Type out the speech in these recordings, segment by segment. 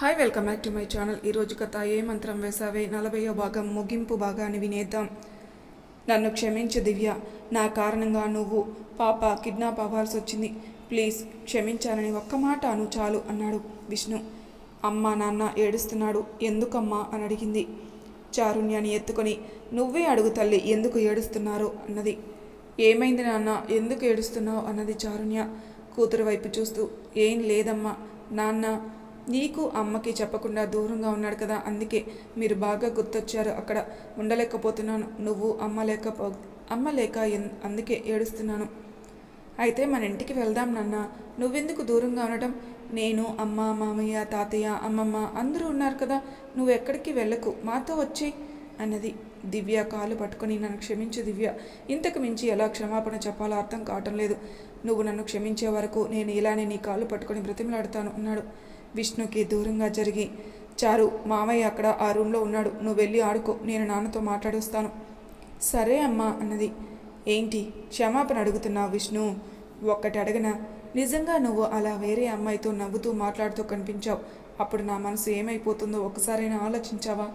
Hi welcome back to my channel. ఈరోజు కథ ఏ మంత్రం వేసావే? నలభైయో భాగం. ముగింపు భాగాన్ని వినేద్దాం. నన్ను క్షమించు దివ్య. నా కారణంగా నువ్వు పాప కిడ్నాప్ అవ్వాల్సి వచ్చింది. ప్లీజ్ క్షమించాలని ఒక్క మాట అను చాలు అన్నాడు విష్ణు. అమ్మ నాన్న ఏడుస్తున్నాడు. ఎందుకమ్మా అని అడిగింది. చారుణ్యాన్ని ఎత్తుకొని నువ్వే అడుగు తల్లి ఎందుకు ఏడుస్తున్నారు అన్నది. ఏమైంది నాన్న? ఎందుకు ఏడుస్తున్నావు? అన్నది చారుణ్య కూతురు వైపు చూస్తూ. ఏం లేదమ్మా. నాన్న నీకు అమ్మకి చెప్పకుండా దూరంగా ఉన్నాడు కదా అందుకే మీరు బాగా గుర్తొచ్చారు అక్కడ. ఉండలేకపోతున్నాను. నువ్వు అమ్మ లేకపో అమ్మ లేక ఎన్- అందుకే ఏడుస్తున్నాను. అయితే మన ఇంటికి వెళ్దాం నాన్న. నువ్వెందుకు దూరంగా ఉండటం? నేను అమ్మ మామయ్య తాతయ్య అమ్మమ్మ అందరూ ఉన్నారు కదా. నువ్వు ఎక్కడికి వెళ్ళకు. మాతో వచ్చి అన్నది దివ్య కాలు పట్టుకొని నన్ను క్షమించు దివ్య. ఇంతకు మించి ఎలా క్షమాపణ చెప్పాలో అర్థం కావటం లేదు. నువ్వు నన్ను క్షమించే వరకు నేను ఇలానే నీ కాలు పట్టుకొని బ్రతిమలాడుతాను అన్నాడు. విష్ణుకి దూరంగా జరిగి చారు మామయ్య అక్కడ ఆ రూమ్లో ఉన్నాడు. నువ్వు వెళ్ళి ఆడుకో. నేను నాన్నతో మాట్లాడొస్తాను. సరే అమ్మా అన్నది. ఏంటి? క్షమాపణ అడుగుతున్నావు విష్ణు. ఒక్కటి అడగనా? నిజంగా నువ్వు అలా వేరే అమ్మాయితో నవ్వుతూ మాట్లాడుతూ కనిపించావు. అప్పుడు నా మనసు ఏమైపోతుందో ఒకసారైనా ఆలోచించావా?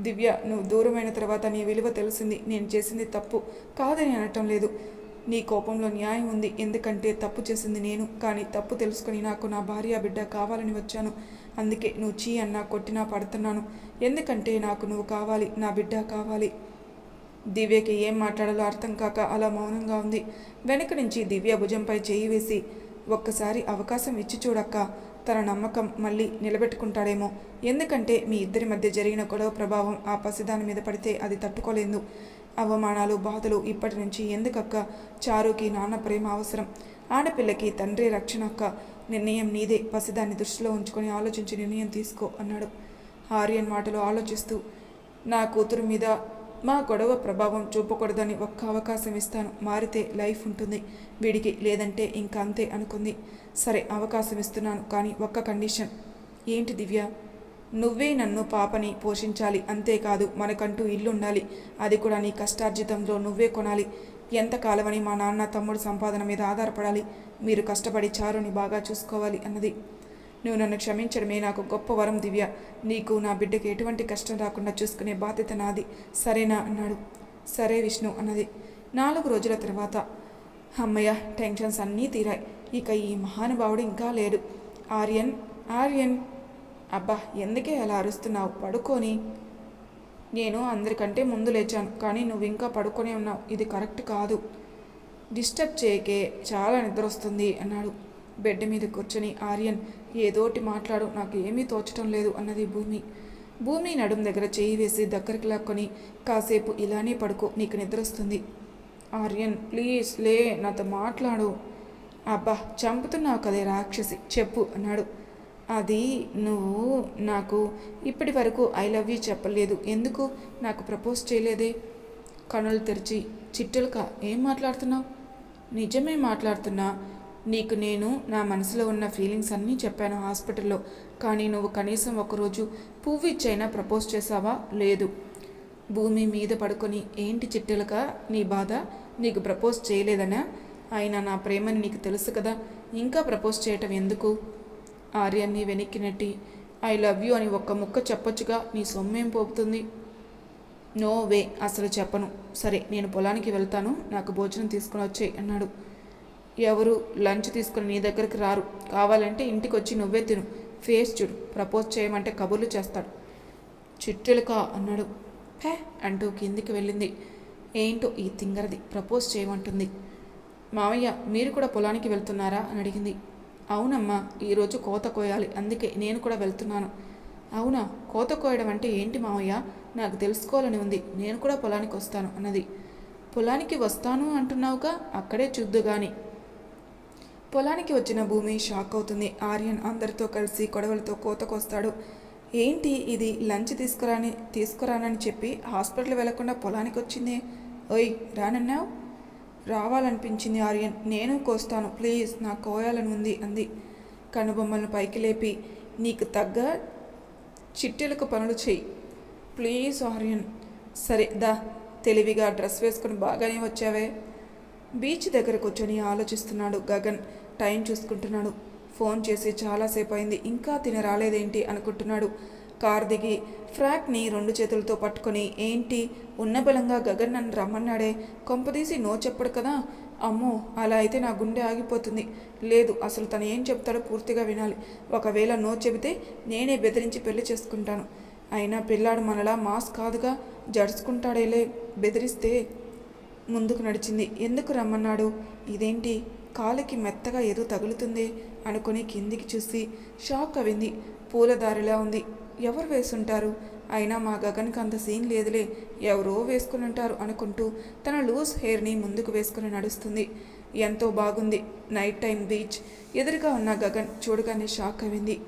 దివ్య నువ్వు దూరమైన తర్వాత నీ విలువ తెలిసింది. నేను చేసింది తప్పు. కాదని అనటం లేదు. నీ కోపంలో న్యాయం ఉంది. ఎందుకంటే తప్పు చేసింది నేను. కానీ తప్పు తెలుసుకొని నాకు నా భార్య బిడ్డ కావాలని వచ్చాను. అందుకే నువ్వు చీ అన్నా కొట్టినా పడుతున్నాను. ఎందుకంటే నాకు నువ్వు కావాలి నా బిడ్డ కావాలి. దివ్యకి ఏం మాట్లాడాలో అర్థం కాక అలా మౌనంగా ఉంది. వెనక నుంచి దివ్య భుజంపై చేయి వేసి ఒక్కసారి అవకాశం ఇచ్చి చూడక్క. తన నమ్మకం మళ్ళీ నిలబెట్టుకుంటాడేమో. ఎందుకంటే మీ ఇద్దరి మధ్య జరిగిన గొడవ ప్రభావం ఆ పసిదాని మీద పడితే అది తట్టుకోలేదు. అవమానాలు బాధలు ఇప్పటి నుంచి ఎందుకక్క? చారుకి నాన్న ప్రేమ అవసరం. ఆడపిల్లకి తండ్రి రక్షణ అక్క. నిర్ణయం నీదే. పసిదాన్ని దృష్టిలో ఉంచుకొని ఆలోచించి నిర్ణయం తీసుకో అన్నాడు. ఆర్యన్ మాటలు ఆలోచిస్తూ నా కూతురు మీద మా గొడవ ప్రభావం చూపకూడదని ఒక్క అవకాశం ఇస్తాను. మారితే లైఫ్ ఉంటుంది. వీడికి లేదంటే ఇంకా అంతే అనుకుంది. సరే అవకాశం ఇస్తున్నాను కానీ ఒక్క కండిషన్. ఏంటి దివ్య? నువ్వే నన్ను పాపని పోషించాలి అంతేకాదు మనకంటూ ఇల్లు ఉండాలి అది కూడా నీ కష్టార్జితంలో నువ్వే కొనాలి. ఎంత కాలమని మా నాన్న తమ్ముడు సంపాదన మీద ఆధారపడాలి. మీరు కష్టపడి చారుని బాగా చూసుకోవాలి అన్నది. నువ్వు నన్ను క్షమించడమే నాకు గొప్ప వరం దివ్య. నీకు నా బిడ్డకి ఎటువంటి కష్టం రాకుండా చూసుకునే బాధ్యత నాది. సరేనా? అన్నాడు. సరే విష్ణు అన్నది. నాలుగు రోజుల తర్వాత అమ్మయ్య టెన్షన్స్ అన్నీ తీరాయి. ఇక ఈ మహానుభావుడు ఇంకా లేడు. ఆర్యన్ ఆర్యన్. అబ్బా ఎందుకే అలా అరుస్తున్నావు? పడుకొని. నేను అందరికంటే ముందు లేచాను కానీ నువ్వు ఇంకా పడుకొనే ఉన్నావు. ఇది కరెక్ట్ కాదు. డిస్టర్బ్ చేయకే చాలా నిద్ర వస్తుంది అన్నాడు. బెడ్ మీద కూర్చొని ఆర్యన్ ఏదోటి మాట్లాడు నాకు ఏమీ తోచటం లేదు అన్నది భూమి. భూమి నడుం దగ్గర చేయి వేసి దగ్గరికి లాక్కొని కాసేపు ఇలానే పడుకో నీకు నిద్ర వస్తుంది ఆర్యన్ ప్లీజ్ లే నాతో మాట్లాడు. అబ్బా చంపుతున్నావు కదే రాక్షసి చెప్పు అన్నాడు. అది నువ్వు నాకు ఇప్పటి వరకు ఐ లవ్ యూ చెప్పలేదు. ఎందుకు? నాకు ప్రపోజ్ చేయలేదే. కనులు తెరిచి చిట్టెలుక ఏం మాట్లాడుతున్నావు? నిజమే మాట్లాడుతున్నా. నీకు నేను నా మనసులో ఉన్న ఫీలింగ్స్ అన్నీ చెప్పాను హాస్పిటల్లో. కానీ నువ్వు కనీసం ఒకరోజు పువ్వు ఇచ్చైనా ప్రపోజ్ చేసావా? లేదు. భూమి మీద పడుకొని ఏంటి చిట్టెలుక నీ బాధ? నీకు ప్రపోజ్ చేయలేదనా? అయినా నా ప్రేమని నీకు తెలుసు కదా. ఇంకా ప్రపోజ్ చేయటం ఎందుకు? ఆర్యన్ని వెనక్కి నెట్టి ఐ లవ్ యూ అని ఒక్క ముక్క చెప్పొచ్చుగా నీ సొమ్మేం పోపుతుంది? నో వే అసలు చెప్పను. సరే నేను పొలానికి వెళ్తాను నాకు భోజనం తీసుకుని వచ్చే అన్నాడు. ఎవరు లంచ్ తీసుకుని నీ దగ్గరికి రారు. కావాలంటే ఇంటికి వచ్చి నువ్వే తిను. ఫేస్ చూడు ప్రపోజ్ చేయమంటే కబుర్లు చేస్తాడు. చిట్టెలుక అన్నాడు. హే అంటూ కిందికి వెళ్ళింది. ఏంటో ఈ తింగరది ప్రపోజ్ చేయమంటుంది. మామయ్య మీరు కూడా పొలానికి వెళ్తున్నారా? అని అడిగింది. అవునమ్మా ఈరోజు కోత కోయాలి అందుకే నేను కూడా వెళ్తున్నాను. అవునా కోత కోయడం అంటే ఏంటి మావయ్య? నాకు తెలుసుకోవాలని ఉంది నేను కూడా పొలానికి వస్తాను అన్నది. పొలానికి వస్తాను అంటున్నావుగా అక్కడే చూద్దు గాని. పొలానికి వచ్చిన భూమి షాక్ అవుతుంది. ఆర్యన్ అందరితో కలిసి కొడవలతో కోతకొస్తాడు ఏంటి ఇది? లంచ్ తీసుకురాని తీసుకురానని చెప్పి హాస్పిటల్ వెళ్ళకుండా పొలానికి వచ్చింది? ఓయ్ రానన్నావు? రావాలనిపించింది ఆర్యన్. నేను కోస్తాను. ప్లీజ్ నాకు కోయాలని ఉంది అంది. కనుబొమ్మలను పైకి లేపి నీకు తగ్గ చిట్టెలకు పనులు చెయ్యి. ప్లీజ్ ఆర్యన్. సరే దా. తెలివిగా డ్రెస్ వేసుకుని బాగానే వచ్చావే. బీచ్ దగ్గర కూర్చొని ఆలోచిస్తున్నాడు గగన్. టైం చూసుకుంటున్నాడు. ఫోన్ చేసి చాలాసేపు అయింది. ఇంకా తిన రాలేదేంటి అనుకుంటున్నాడు. కార్ దిగి ఫ్రాక్ని రెండు చేతులతో పట్టుకొని ఏంటి? ఉన్న బలంగా గగన్ నన్ను రమ్మన్నాడే. కొంపదీసి నో చెప్పడు కదా. అమ్మో అలా అయితే నా గుండె ఆగిపోతుంది. లేదు అసలు తను ఏం చెప్తాడో పూర్తిగా వినాలి. ఒకవేళ నో చెబితే నేనే బెదిరించి పెళ్ళి చేసుకుంటాను. అయినా పిల్లాడు మనలా మాస్ కాదుగా. జడుచుకుంటాడేలే బెదిరిస్తే ముందుకు నడిచింది. ఎందుకు రమ్మన్నాడు? ఇదేంటి? కాలికి మెత్తగా ఏదో తగులుతుంది అనుకుని కిందికి చూసి షాక్ అవింది. పూలదారిలా ఉంది. ఎవరు వేసుంటారు? అయినా మా గగన్కి అంత సీన్ లేదులే. ఎవరో వేసుకుని ఉంటారు అనుకుంటూ తన లూజ్ హెయిర్ని ముందుకు వేసుకుని నడుస్తుంది. ఎంతో బాగుంది. Night time beach. ఎదురుగా ఉన్న గగన్ చూడగానే షాక్ అయింది.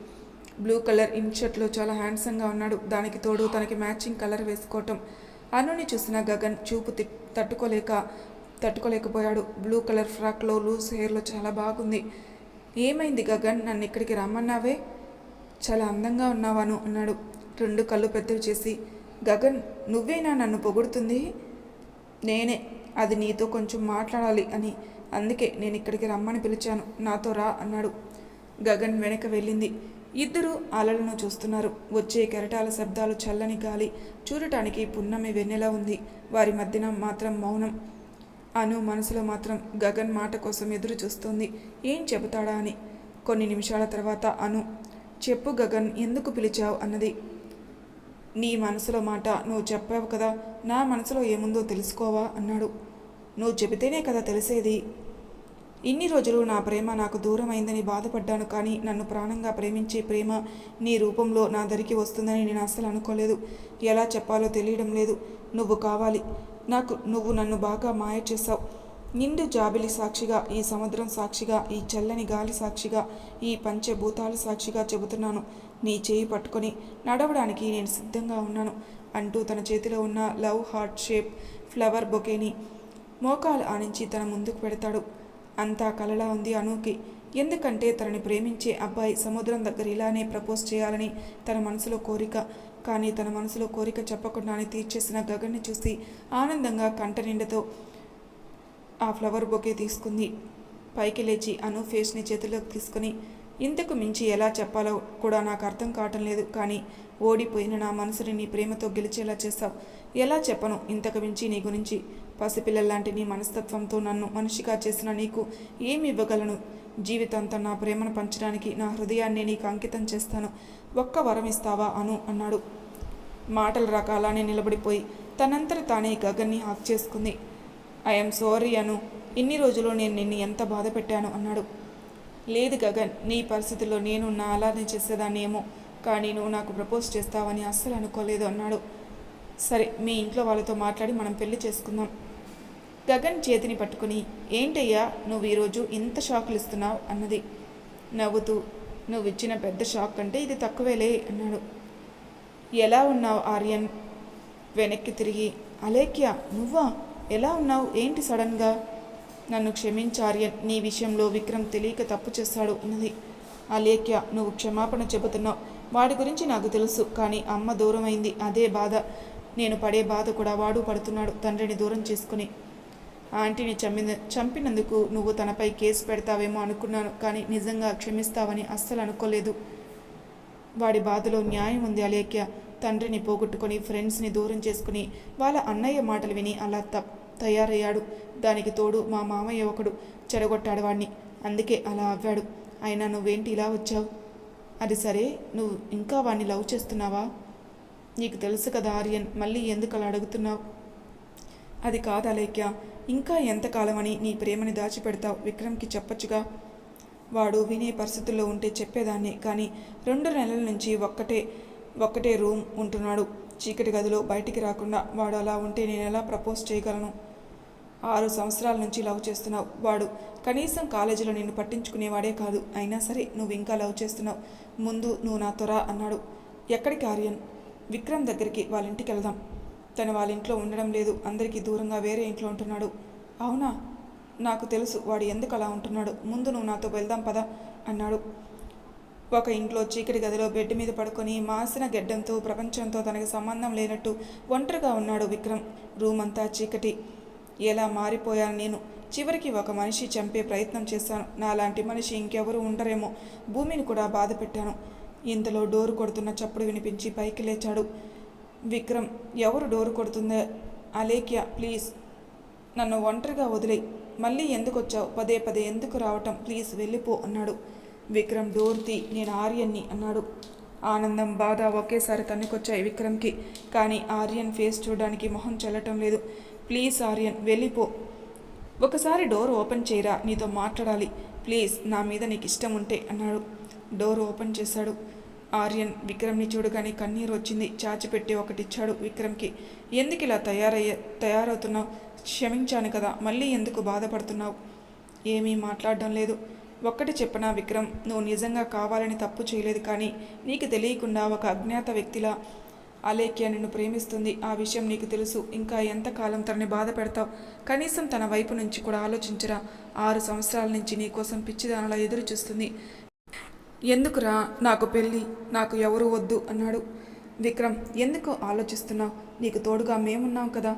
బ్లూ కలర్ ఇన్షర్ట్లో చాలా హ్యాండ్సమ్గా ఉన్నాడు. దానికి తోడు తనకి మ్యాచింగ్ కలర్ వేసుకోవటం. అనుని చూసిన గగన్ చూపు తి- తట్టుకోలేక తట్టుకోలేకపోయాడు. బ్లూ కలర్ ఫ్రాక్లో లూజ్ హెయిర్లో చాలా బాగుంది. ఏమైంది గగన్? నన్ను ఇక్కడికి రమ్మన్నావే? చాలా అందంగా ఉన్నావాను అన్నాడు. రెండు కళ్ళు పెద్దవి చేసి గగన్ నువ్వేనా నన్ను పొగుడుతుంది? నేనే. అది నీతో కొంచెం మాట్లాడాలి అని. అందుకే నేను ఇక్కడికి రమ్మని పిలిచాను. నాతో రా అన్నాడు. గగన్ వెనక వెళ్ళింది. ఇద్దరు అలలను చూస్తున్నారు. వచ్చే కెరటాల శబ్దాలు చల్లని గాలి. చూడటానికి పున్నమి వెన్నెలా ఉంది. వారి మధ్యన మాత్రం మౌనం. అను మనసులో మాత్రం గగన్ మాట కోసం ఎదురు చూస్తోంది ఏం చెబుతాడా? అని. కొన్ని నిమిషాల తర్వాత అను చెప్పు గగన్ ఎందుకు పిలిచావు అన్నది. నీ మనసులో మాట నువ్వు చెప్పావు కదా నా మనసులో ఏముందో తెలుసుకోవా అన్నాడు. నువ్వు చెబితేనే కదా తెలిసేది. ఇన్ని రోజులు నా ప్రేమ నాకు దూరమైందని బాధపడ్డాను కానీ నన్ను ప్రాణంగా ప్రేమించే ప్రేమ నీ రూపంలో నా దరికి వస్తుందని నేను అస్సలు అనుకోలేదు. ఎలా చెప్పాలో తెలియడం లేదు. నువ్వు కావాలి. నాకు నువ్వు నన్ను బాగా మాయ చేశావు. నిండు జాబిలి సాక్షిగా ఈ సముద్రం సాక్షిగా ఈ చల్లని గాలి సాక్షిగా ఈ పంచభూతాలు సాక్షిగా చెబుతున్నాను. నీ చేయి పట్టుకొని నడవడానికి నేను సిద్ధంగా ఉన్నాను అంటూ తన చేతిలో ఉన్న లవ్ హార్ట్ షేప్ ఫ్లవర్ బొకేని మోకాలు ఆనించి తన ముందుకు పెడతాడు. అంతా కలలా ఉంది అనూకి. ఎందుకంటే తనని ప్రేమించే అబ్బాయి సముద్రం దగ్గర ఇలానే ప్రపోజ్ చేయాలని తన మనసులో కోరిక. కానీ తన మనసులో కోరిక చెప్పకుండానే తీర్చేసిన గగన్ని చూసి ఆనందంగా కంట నిండతో ఆ ఫ్లవర్ బొకే తీసుకుంది. పైకి లేచి అను ఫేస్ని చేతిలోకి తీసుకుని ఇంతకు మించి ఎలా చెప్పాలో కూడా నాకు అర్థం కావటం లేదు కానీ ఓడిపోయిన నా మనసుని నీ ప్రేమతో గెలిచేలా చేస్తావు ఎలా చెప్పను ఇంతకు మించి నీ గురించి? పసిపిల్లల్లాంటి నీ మనస్తత్వంతో నన్ను మనిషిగా చేసిన నీకు ఏమి ఇవ్వగలను? జీవితాంతం నా ప్రేమను పంచడానికి నా హృదయాన్ని నీకు అంకితం చేస్తాను. ఒక్క వరం ఇస్తావా అను అన్నాడు. మాటలు రాక అలానే నిలబడిపోయి తనంతట తానే గగన్ని హాక్ చేసుకుంది. I'm sorry Anu. ఇన్ని రోజులు నేను నిన్ను ఎంత బాధ పెట్టాను అన్నాడు. లేదు గగన్ నీ పరిస్థితుల్లో నేను నా అలానే చేసేదాన్నేమో కానీ నువ్వు నాకు ప్రపోజ్ చేస్తావని అస్సలు అనుకోలేదు అన్నాడు. సరే మీ ఇంట్లో వాళ్ళతో మాట్లాడి మనం పెళ్ళి చేసుకుందాం. గగన్ చేతిని పట్టుకుని ఏంటయ్యా నువ్వు ఈరోజు ఇంత షాకులు ఇస్తున్నావు అన్నది. నవ్వుతూ నువ్వు ఇచ్చిన పెద్ద షాక్ అంటే ఇది తక్కువేలే అన్నాడు. ఎలా ఉన్నావు ఆర్యన్? వెనక్కి తిరిగి అలేఖ్య నువ్వా? ఎలా ఉన్నావు? ఏంటి సడన్గా? నన్ను క్షమించార్యన్ నీ విషయంలో విక్రమ్ తెలియక తప్పు చేస్తాడు అన్నది. అలేఖ్య నువ్వు క్షమాపణ చెబుతున్నావు. వాడి గురించి నాకు తెలుసు కానీ అమ్మ దూరమైంది. అదే బాధ. నేను పడే బాధ కూడా వాడు పడుతున్నాడు తండ్రిని దూరం చేసుకుని. ఆంటీని చంపిన చంపినందుకు నువ్వు తనపై కేసు పెడతావేమో అనుకున్నాను కానీ నిజంగా క్షమిస్తావని అస్సలు అనుకోలేదు. వాడి బాధలో న్యాయం ఉంది అలేఖ్య తండ్రిని పోగొట్టుకొని ఫ్రెండ్స్ని దూరం చేసుకుని వాళ్ళ అన్నయ్య మాటలు విని అలా త తయారయ్యాడు. దానికి తోడు మా మామయ్య ఒకడు చెడగొట్టాడు వాడిని అందుకే అలా అవ్వాడు. అయినా నువ్వేంటి ఇలా వచ్చావు? అది సరే నువ్వు ఇంకా వాణ్ణి లవ్ చేస్తున్నావా? నీకు తెలుసు కదా ఆర్యన్ మళ్ళీ ఎందుకు అలా అడుగుతున్నావు? అది కాదు అలేఖ్య ఇంకా ఎంతకాలమని నీ ప్రేమని దాచిపెడతావు? విక్రమ్కి చెప్పొచ్చుగా? వాడు వినే పరిస్థితుల్లో ఉంటే చెప్పేదాన్ని. కానీ రెండు నెలల నుంచి ఒక్కటే ఒక్కటే రూమ్ ఉంటున్నాడు. చీకటి గదిలో బయటికి రాకుండా వాడు అలా ఉంటే నేను ఎలా ప్రపోజ్ చేయగలను? ఆరు సంవత్సరాల నుంచి లవ్ చేస్తున్నావు. వాడు కనీసం కాలేజీలో నిన్ను పట్టించుకునేవాడే కాదు. అయినా సరే నువ్వు ఇంకా లవ్ చేస్తున్నావు. ముందు నువ్వు నా త్వర అన్నాడు. ఎక్కడికి ఆర్యన్? విక్రమ్ దగ్గరికి వాళ్ళ ఇంటికి వెళ్దాం. తను వాళ్ళ ఇంట్లో ఉండడం లేదు. అందరికీ దూరంగా వేరే ఇంట్లో ఉంటున్నాడు. అవునా? నాకు తెలుసు వాడు ఎందుకు అలా ఉంటున్నాడు. ముందు నువ్వు నాతో వెళ్దాం పదా అన్నాడు. ఒక ఇంట్లో చీకటి గదిలో బెడ్ మీద పడుకొని మాసిన గెడ్డంతో ప్రపంచంతో తనకి సంబంధం లేనట్టు ఒంటరిగా ఉన్నాడు విక్రమ్. రూమ్ అంతా చీకటి. ఎలా మారిపోయాను నేను? చివరికి ఒక మనిషి చంపే ప్రయత్నం చేశాను. నాలాంటి మనిషి ఇంకెవరు ఉండరేమో? భూమిని కూడా బాధ పెట్టాను. ఇంతలో డోరు కొడుతున్న చప్పుడు వినిపించి పైకి లేచాడు. విక్రమ్ ఎవరు డోరు కొడుతుందే? అలేఖ్య ప్లీజ్. నన్ను ఒంటరిగా వదిలే మళ్ళీ ఎందుకు వచ్చావు పదే పదే ఎందుకు రావటం? ప్లీజ్ వెళ్ళిపో అన్నాడు. విక్రమ్ డోర్ నేను ఆర్యన్ని అన్నాడు. ఆనందం బాధ ఒకేసారి తన్నుకొచ్చాయి విక్రమ్కి. కానీ ఆర్యన్ ఫేస్ చూడడానికి మొహం చెల్లటం లేదు. ప్లీజ్ ఆర్యన్ వెళ్ళిపో. ఒకసారి డోర్ ఓపెన్ చేయరా నీతో మాట్లాడాలి. ప్లీజ్ నా మీద నీకు ఇష్టం ఉంటే అన్నాడు. డోర్ ఓపెన్ చేశాడు. ఆర్యన్ విక్రమ్ని చూడగానే కన్నీరు వచ్చింది. చాచిపెట్టి ఒకటిచ్చాడు విక్రమ్కి. ఎందుకు ఇలా తయారయ్య తయారవుతున్నావు? క్షమించాను కదా మళ్ళీ ఎందుకు బాధపడుతున్నావు? ఏమీ మాట్లాడడం లేదు. ఒక్కటి చెప్పనా విక్రమ్? నువ్వు నిజంగా కావాలని తప్పు చేయలేదు కానీ నీకు తెలియకుండా ఒక అజ్ఞాత వ్యక్తిలా అలేఖ్య నిన్ను ప్రేమిస్తుంది. ఆ విషయం నీకు తెలుసు. ఇంకా ఎంతకాలం తనని బాధ పెడతావు? కనీసం తన వైపు నుంచి కూడా ఆలోచించరా. ఆరు సంవత్సరాల నుంచి నీకోసం పిచ్చిదానలా ఎదురు చూస్తుంది. ఎందుకురా నాకు పెళ్ళి? నాకు ఎవరు వద్దు అన్నాడు. విక్రమ్ ఎందుకు ఆలోచిస్తున్నావు? నీకు తోడుగా మేమున్నాం కదా.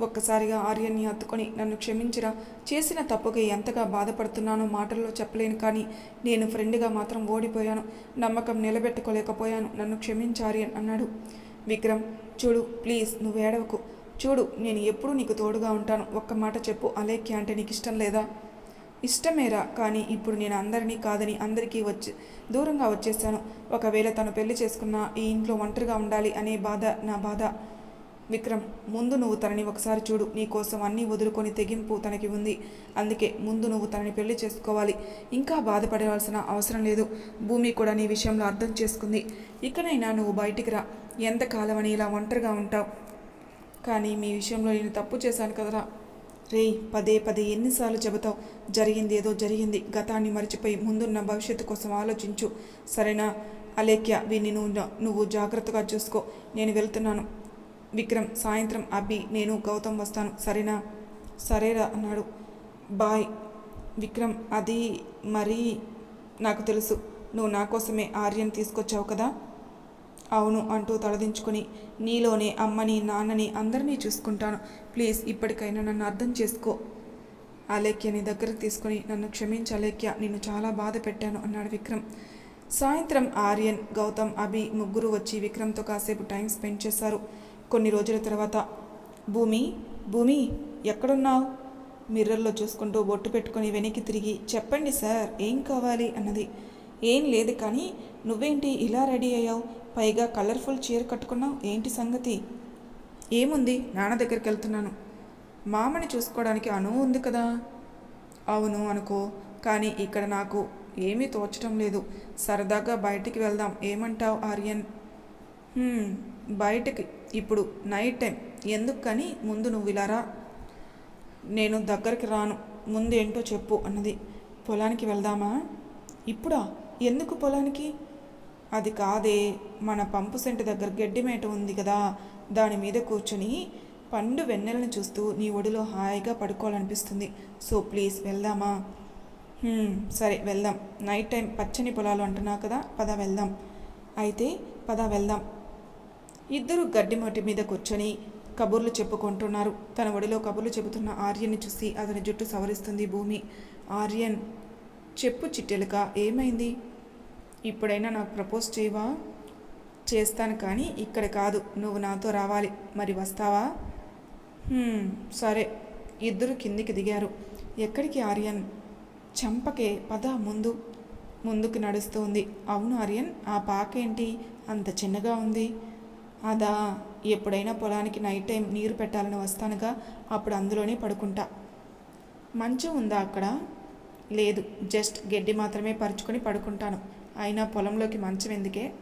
ఒక్కసారిగా ఆర్యన్ని హత్తుకొని నన్ను క్షమించిరా. చేసిన తప్పుకి ఎంతగా బాధపడుతున్నానో మాటల్లో చెప్పలేను కానీ నేను ఫ్రెండ్గా మాత్రం ఓడిపోయాను. నమ్మకం నిలబెట్టుకోలేకపోయాను. నన్ను క్షమించార్యన్ అన్నాడు. విక్రమ్ చూడు ప్లీజ్ నువ్వు ఏడవకు. చూడు నేను ఎప్పుడూ నీకు తోడుగా ఉంటాను. ఒక్క మాట చెప్పు. అలేఖ్య అంటే నీకు ఇష్టం లేదా? ఇష్టమేరా కానీ ఇప్పుడు నేను అందరినీ కాదని అందరికీ వచ్చి దూరంగా వచ్చేసాను. ఒకవేళ తను పెళ్ళి చేసుకున్న ఈ ఇంట్లో ఒంటరిగా ఉండాలి అనే బాధ నా బాధ. విక్రమ్ ముందు నువ్వు తనని ఒకసారి చూడు. నీకోసం అన్నీ వదులుకొని తెగింపు తనకి ఉంది. అందుకే ముందు నువ్వు తనని పెళ్ళి చేసుకోవాలి. ఇంకా బాధపడవలసిన అవసరం లేదు. భూమి కూడా నీ విషయంలో అర్థం చేసుకుంది. ఇకనైనా నువ్వు బయటికి రా. ఎంతకాలమని ఇలా ఒంటరిగా ఉంటావు? కానీ మీ విషయంలో నేను తప్పు చేశాను కదరా. రే పదే పదే ఎన్నిసార్లు చెబుతావు? జరిగింది ఏదో జరిగింది. గతాన్ని మర్చిపోయి ముందున్న భవిష్యత్తు కోసం ఆలోచించు. సరేనా? అలేఖ్య వీన్ని నువ్వు నువ్వు జాగ్రత్తగా చూసుకో. నేను వెళ్తున్నాను. విక్రమ్ సాయంత్రం అబ్బి నేను గౌతమ్ వస్తాను. సరేనా? సరేరా అన్నాడు. బాయ్. విక్రమ్ అది మరీ నాకు తెలుసు. నువ్వు నా కోసమే ఆర్యన్ తీసుకొచ్చావు కదా? అవును అంటూ తలదించుకొని నీలోనే అమ్మని నాన్నని అందరినీ చూసుకుంటాను. ప్లీజ్ ఇప్పటికైనా నన్ను అర్థం చేసుకో. అలేఖ్యని దగ్గరకు తీసుకొని నన్ను క్షమించి అలేఖ్య నిన్ను చాలా బాధ పెట్టాను అన్నాడు విక్రమ్. సాయంత్రం ఆర్యన్ గౌతమ్ అభి ముగ్గురు వచ్చి విక్రమ్తో కాసేపు టైం స్పెండ్ చేశారు. కొన్ని రోజుల తర్వాత భూమి భూమి ఎక్కడున్నావు? మిర్రర్లో చూసుకుంటూ బొట్టు పెట్టుకొని వెనక్కి తిరిగి చెప్పండి సార్ ఏం కావాలి? అన్నది. ఏం లేదు కానీ నువ్వేంటి ఇలా రెడీ అయ్యావు? పైగా కలర్ఫుల్ చీర కట్టుకున్నావు? ఏంటి సంగతి? ఏముంది? నాన్న దగ్గరికి వెళ్తున్నాను. మామని చూసుకోవడానికి అనువు ఉంది కదా? అవును అనుకో కానీ ఇక్కడ నాకు ఏమీ తోచడం లేదు. సరదాగా బయటికి వెళ్దాం. ఏమంటావు ఆర్యన్? బయటికి ఇప్పుడు నైట్ టైం ఎందుకు కానీ ముందు నువ్వు ఇలా రా. నేను దగ్గరికి రాను. ముందు ఏంటో చెప్పు అన్నది. పొలానికి వెళ్దామా? ఇప్పుడా? ఎందుకు పొలానికి? అది కాదే. మన పంపు సెంటు దగ్గర గడ్డి మేట ఉంది కదా. దాని మీద కూర్చొని పండు వెన్నెలను చూస్తూ నీ ఒడిలో హాయిగా పడుకోవాలనిపిస్తుంది. సో ప్లీజ్ వెళ్దామా? సరే వెళ్దాం. నైట్ టైం పచ్చని పొలాలు అంటున్నావు కదా. పద వెళ్దాం. అయితే పద వెళ్దాం. ఇద్దరు గడ్డి మట్టి మీద కూర్చొని కబుర్లు చెప్పుకుంటున్నారు. తన ఒడిలో కబుర్లు చెబుతున్న ఆర్యన్ని చూసి అతని జుట్టు సవరిస్తుంది భూమి. ఆర్యన్ చెప్పు చిట్టెలుక ఏమైంది? ఇప్పుడైనా నాకు ప్రపోజ్ చేయవా? చేస్తాను కానీ ఇక్కడ కాదు నువ్వు నాతో రావాలి. మరి వస్తావా? సరే. ఇద్దరు కిందికి దిగారు. ఎక్కడికి ఆర్యన్? చంపకే పద ముందు. ముందుకు నడుస్తూ ఉంది అవును ఆర్యన్ ఆ పాక ఏంటి అంత చిన్నగా ఉంది. అదా ఎప్పుడైనా పొలానికి నైట్ టైం నీరు పెట్టాలని వస్తానుగా అప్పుడు అందులోనే పడుకుంటా. మంచం ఉందా అక్కడ? లేదు జస్ట్ గడ్డి మాత్రమే పరుచుకొని పడుకుంటాను. అయినా పొలంలోకి మంచం ఎందుకే?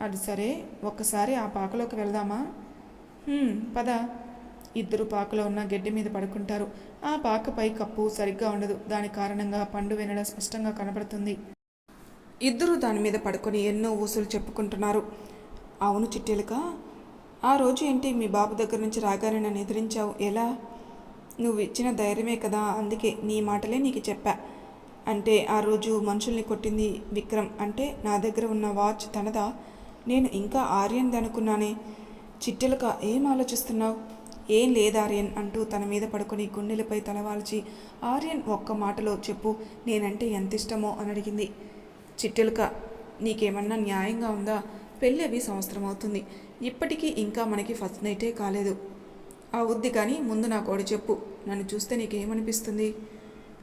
అది సరే ఒక్కసారి ఆ పాకలోకి వెళ్దామా? పద. ఇద్దరు పాకలో ఉన్న గడ్డి మీద పడుకుంటారు. ఆ పాకపై కప్పు సరిగ్గా ఉండదు. దాని కారణంగా పండు వెనడ స్పష్టంగా కనబడుతుంది. ఇద్దరు దాని మీద పడుకొని ఎన్నో ఊసులు చెప్పుకుంటున్నారు. అవును చిట్టెలక. ఆ రోజు ఏంటి మీ బాబు దగ్గర నుంచి రాగానే నన్ను ఎదిరించావు? ఎలా? నువ్వు ఇచ్చిన ధైర్యమే కదా అందుకే నీ మాటలే నీకు చెప్పా. అంటే ఆ రోజు మనుషుల్ని కొట్టింది విక్రమ్. అంటే నా దగ్గర ఉన్న వాచ్ తనదా? నేను ఇంకా ఆర్యన్ది అనుకున్నానే. చిట్టెలక ఏం ఆలోచిస్తున్నావు? ఏం లేదు ఆర్యన్ అంటూ తన మీద పడుకొని గుండెలపై తలవాల్చి ఆర్యన్ ఒక్క మాటలో చెప్పు నేనంటే ఎంత ఇష్టమో అని అడిగింది. చిట్టెలుక నీకేమన్నా న్యాయంగా ఉందా? పెళ్ళి అవి సంవత్సరం అవుతుంది ఇప్పటికీ ఇంకా మనకి ఫస్ట్ నైటే కాలేదు. ఆ వద్ది కానీ ముందు నా కోడి చెప్పు. నన్ను చూస్తే నీకేమనిపిస్తుంది?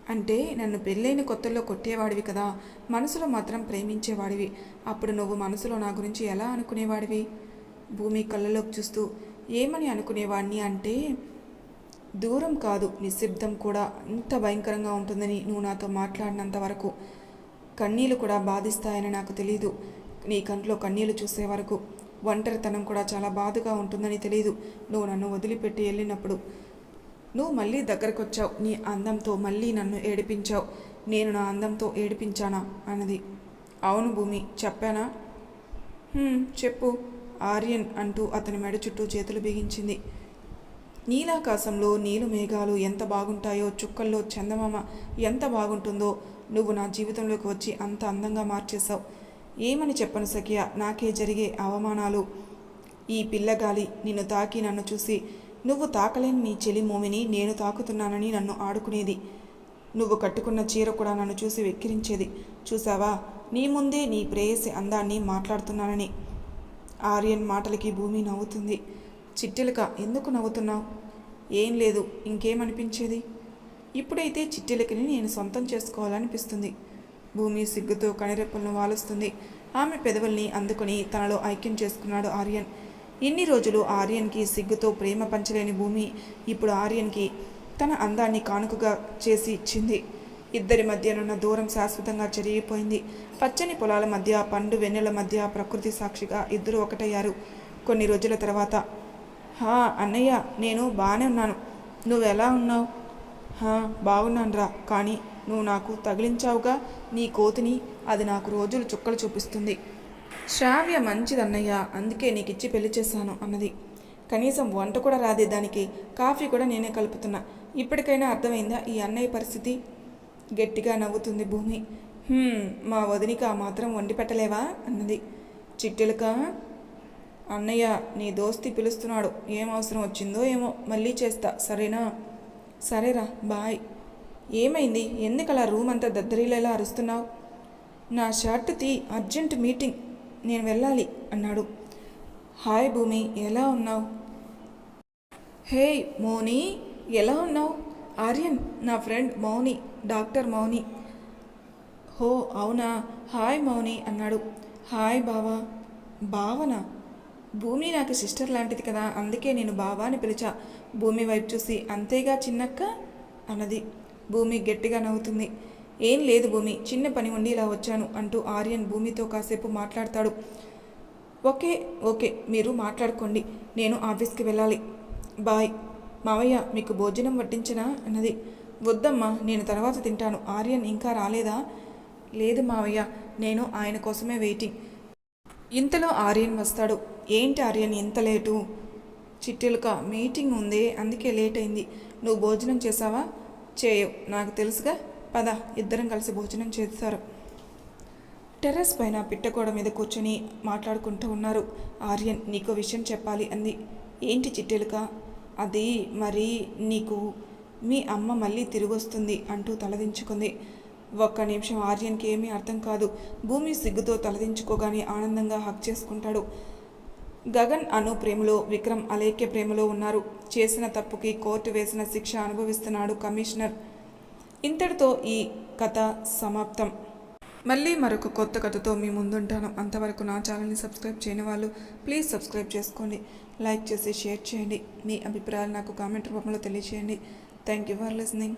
అంటే నన్ను పెళ్ళైన కొత్తల్లో కొట్టేవాడివి కదా. మనసులో మాత్రం ప్రేమించేవాడివి. అప్పుడు నువ్వు మనసులో నా గురించి ఎలా అనుకునేవాడివి? భూమి కళ్ళలోకి చూస్తూ ఏమని అనుకునేవాడిని అంటే దూరం కాదు నిశ్శబ్దం కూడా. ఇంత భయంకరంగా ఉంటుందని నువ్వు నాతో మాట్లాడినంత వరకు. కన్నీళ్ళు కూడా బాధిస్తాయని నాకు తెలియదు నీ కంట్లో కన్నీళ్ళు చూసే వరకు ఒంటరితనం కూడా చాలా బాధగా ఉంటుందని తెలియదు నువ్వు నన్ను వదిలిపెట్టి వెళ్ళినప్పుడు. నువ్వు మళ్ళీ దగ్గరకు వచ్చావు నీ అందంతో మళ్ళీ నన్ను ఏడిపించావు. నేను నా అందంతో ఏడిపించానా? అన్నది. అవును భూమి చెప్పానా? చెప్పు ఆర్యన్ అంటూ అతని మెడ చుట్టూ చేతులు బిగించింది. నీలాకాశంలో నీలు మేఘాలు ఎంత బాగుంటాయో చుక్కల్లో చందమామ ఎంత బాగుంటుందో నువ్వు నా జీవితంలోకి వచ్చి అంత అందంగా మార్చేశావు. ఏమని చెప్పను సఖియ? నాకే జరిగే అవమానాలు. ఈ పిల్లగాలి నిన్ను తాకి నన్ను చూసి నువ్వు తాకలేని నీ చెలి మోమిని నేను తాకుతున్నానని నన్ను ఆడుకునేది. నువ్వు కట్టుకున్న చీర కూడా నన్ను చూసి వెక్కిరించేది. చూసావా? నీ ముందే నీ ప్రేయసి అందాన్ని మాట్లాడుతున్నానని. ఆర్యన్ మాటలకి భూమి నవ్వుతుంది. చిట్టెలక ఎందుకు నవ్వుతున్నావు? ఏం లేదు ఇంకేమనిపించేది? ఇప్పుడైతే చిట్టెలకని నేను సొంతం చేసుకోవాలనిపిస్తుంది. భూమి సిగ్గుతో కనిరెప్పలను వాలుస్తుంది. ఆమె పెదవుల్ని అందుకుని తనలో ఐక్యం చేసుకున్నాడు ఆర్యన్. ఇన్ని రోజులు ఆర్యన్కి సిగ్గుతో ప్రేమ పంచలేని భూమి ఇప్పుడు ఆర్యన్కి తన అందాన్ని కానుకగా చేసి ఇచ్చింది. ఇద్దరి మధ్యనున్న దూరం శాశ్వతంగా చెరిగిపోయింది. పచ్చని పొలాల మధ్య పండు వెన్నెల మధ్య ప్రకృతి సాక్షిగా ఇద్దరు ఒకటయ్యారు. కొన్ని రోజుల తర్వాత హా అన్నయ్య నేను బాగానే ఉన్నాను. నువ్వు ఎలా ఉన్నావు? హా బాగున్నానురా. కానీ నువ్వు నాకు తగిలించావుగా నీ కోతిని అది నాకు రోజులు చుక్కలు చూపిస్తుంది. శ్రావ్య మంచిదన్నయ్య అందుకే నీకు ఇచ్చి పెళ్ళి చేశాను అన్నది. కనీసం వంట కూడా రాదే దానికి కాఫీ కూడా నేనే కలుపుతున్నా. ఇప్పటికైనా అర్థమైందా ఈ అన్నయ్య పరిస్థితి? గట్టిగా నవ్వుతుంది భూమి. మా వదినికి ఆ మాత్రం వండి పెట్టలేవా? అన్నది. చిట్టెలుక? అన్నయ్య నీ దోస్తి పిలుస్తున్నాడు. ఏం అవసరం వచ్చిందో ఏమో మళ్ళీ చేస్తా. సరేనా? సరేరా బాయ్. ఏమైంది? ఎందుకలా రూమ్ అంతా దద్దరిల్లేలా అరుస్తున్నావు? నా షర్ట్ తీ అర్జెంట్ మీటింగ్ నేను వెళ్ళాలి అన్నాడు. హాయ్ భూమి ఎలా ఉన్నావు? హే మౌని ఎలా ఉన్నావు? ఆర్యన్ నా ఫ్రెండ్ మౌని డాక్టర్ మౌని. హో అవునా? హాయ్ మౌని అన్నాడు. హాయ్ బావా. భావన భూమి నాకు సిస్టర్ లాంటిది కదా అందుకే నేను బావా అని పిలిచా. భూమి వైపు చూసి అంతేగా చిన్నక్క? అన్నది. భూమి గట్టిగా నవ్వుతుంది. ఏం లేదు భూమి చిన్న పని ఉండి ఇలా వచ్చాను అంటూ ఆర్యన్ భూమితో కాసేపు మాట్లాడతాడు. ఓకే ఓకే మీరు మాట్లాడుకోండి నేను ఆఫీస్కి వెళ్ళాలి. బాయ్. మావయ్య మీకు భోజనం వడ్డించనా? అన్నది. వద్దమ్మా నేను తర్వాత తింటాను. ఆర్యన్ ఇంకా రాలేదా? లేదు మావయ్య నేను ఆయన కోసమే వెయిటింగ్. ఇంతలో ఆర్యన్ వస్తాడు. ఏంటి ఆర్యన్ ఇంత లేటు? చిట్టెలుక మీటింగ్ ఉంది అందుకే లేట్ అయింది. నువ్వు భోజనం చేసావా చేయవు నాకు తెలుసుగా. పద ఇద్దరం కలిసి భోజనం చేస్తారు. టెర్రస్ పైన పిట్టగోడ మీద కూర్చొని మాట్లాడుకుంటూ ఉన్నారు. ఆర్యన్ నీకో విషయం చెప్పాలి అంది. ఏంటి చిట్టెలుక? అది మరి నీకు? మీ అమ్మ మళ్ళీ తిరిగి వస్తుంది అంటూ తలదించుకుంది. ఒక్క నిమిషం ఆర్యన్కి ఏమీ అర్థం కాదు. భూమి సిగ్గుతో తలదించుకోగానే ఆనందంగా హక్ చేసుకుంటాడు. గగన్ అను ప్రేమలో విక్రమ్ అలేఖ్య ప్రేమలో ఉన్నారు. చేసిన తప్పుకి కోర్టు వేసిన శిక్ష అనుభవిస్తున్నాడు కమిషనర్. ఇంతటితో ఈ కథ సమాప్తం. మళ్ళీ మరొక కొత్త కథతో మీ ముందుంటాను. అంతవరకు నా ఛానల్ని సబ్స్క్రైబ్ చేయని వాళ్ళు ప్లీజ్ సబ్స్క్రైబ్ చేసుకోండి. లైక్ చేసి షేర్ చేయండి. మీ అభిప్రాయాలు నాకు కామెంట్ రూపంలో తెలియజేయండి థ్యాంక్ యూ ఫర్ లిసనింగ్.